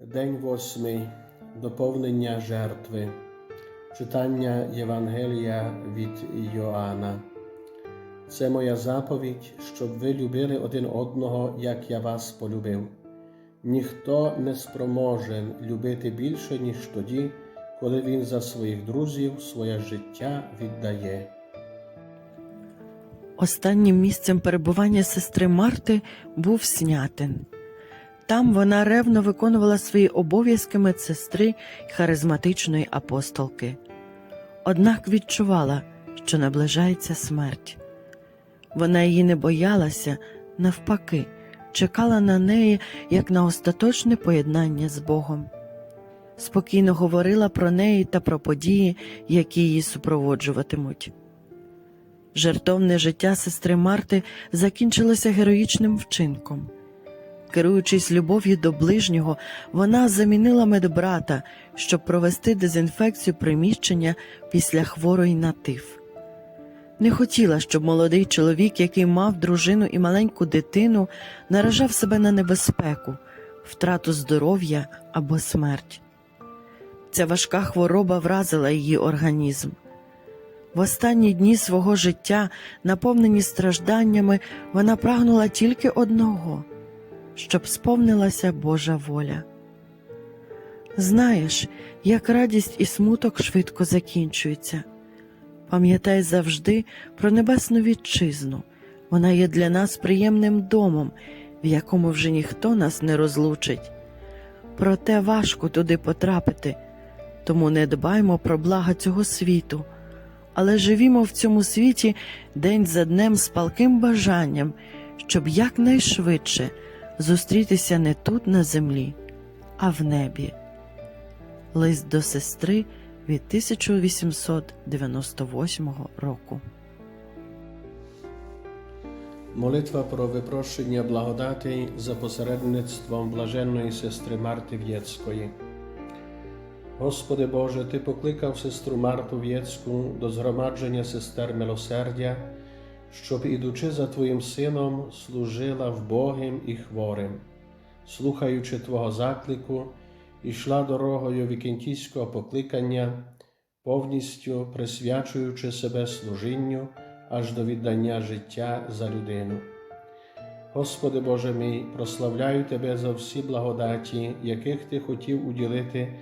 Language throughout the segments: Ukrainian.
День восьмий. Доповнення жертви. Читання Євангелія від Йоанна. Це моя заповідь, щоб ви любили один одного, як я вас полюбив. Ніхто не спроможен любити більше, ніж тоді, коли він за своїх друзів своє життя віддає. Останнім місцем перебування сестри Марти був Снятин. Там вона ревно виконувала свої обов'язки медсестри й харизматичної апостолки. Однак відчувала, що наближається смерть. Вона її не боялася, навпаки, чекала на неї як на остаточне поєднання з Богом. Спокійно говорила про неї та про події, які її супроводжуватимуть. Жертовне життя сестри Марти закінчилося героїчним вчинком. Керуючись любов'ю до ближнього, вона замінила медбрата, щоб провести дезінфекцію приміщення після хворої на тиф. Не хотіла, щоб молодий чоловік, який мав дружину і маленьку дитину, наражав себе на небезпеку, втрату здоров'я або смерть. Ця важка хвороба вразила її організм. В останні дні свого життя, наповнені стражданнями, вона прагнула тільки одного щоб сповнилася Божа воля. Знаєш, як радість і смуток швидко закінчуються. Пам'ятай завжди про небесну вітчизну. Вона є для нас приємним домом, в якому вже ніхто нас не розлучить. Проте важко туди потрапити, тому не дбаймо про блага цього світу, але живімо в цьому світі день за днем з палким бажанням, щоб якнайшвидше зустрітися не тут на землі, а в небі. Лист до сестри від 1898 року. Молитва про випрошення благодати за посередництвом блаженної сестри Марти В'єцької. Господи Боже, Ти покликав сестру Марту В'єцьку до згромадження сестер милосердя, щоб, ідучи за Твоїм Сином, служила вбогим і хворим, слухаючи Твого заклику, ішла дорогою вікентійського покликання, повністю присвячуючи себе служінню аж до віддання життя за людину. Господи Боже мій, прославляю Тебе за всі благодаті, яких Ти хотів уділити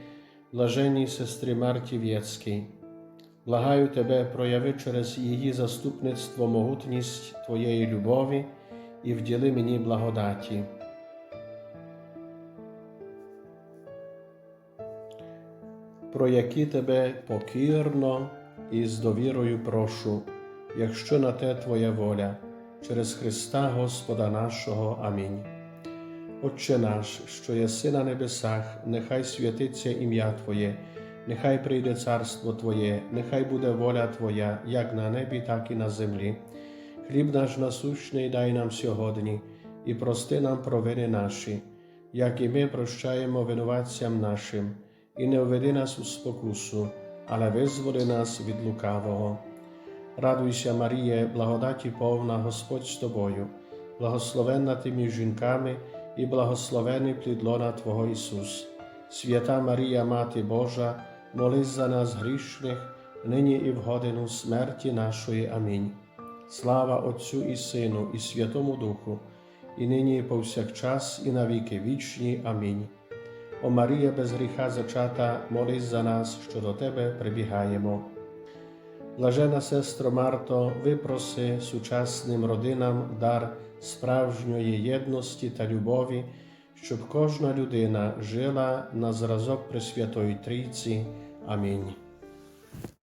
блаженній сестрі Марті В'єцькій. Благаю Тебе, прояви через її заступництво могутність Твоєї любові і вділи мені благодаті. Про які тебе покірно і з довірою прошу, якщо на те Твоя воля, через Христа Господа нашого. Амінь. Отче наш, що єси на небесах, нехай святиться ім'я Твоє. Нехай прийде царство Твоє, нехай буде воля Твоя, як на небі, так і на землі. Хліб наш насущний дай нам сьогодні, і прости нам провини наші, як і ми прощаємо винуватцям нашим, і не введи нас у спокусу, але визволи нас від лукавого. Радуйся, Маріє, благодаті повна, Господь з тобою, благословенна ти між жінками, і благословений плід лона Твого Ісус. Свята Марія, Мати Божа, молись за нас грішних, нині і в годину смерті нашої. Амінь. Слава Отцю і Сину, і Святому Духу, і нині, і повсякчас, і на віки вічні. Амінь. О Марія, без гріха зачата, молись за нас, що до Тебе прибігаємо. Блажена сестро Марто, випроси сучасним родинам дар справжньої єдності та любові, щоб кожна людина жила на зразок Пресвятої Трійці. Амінь.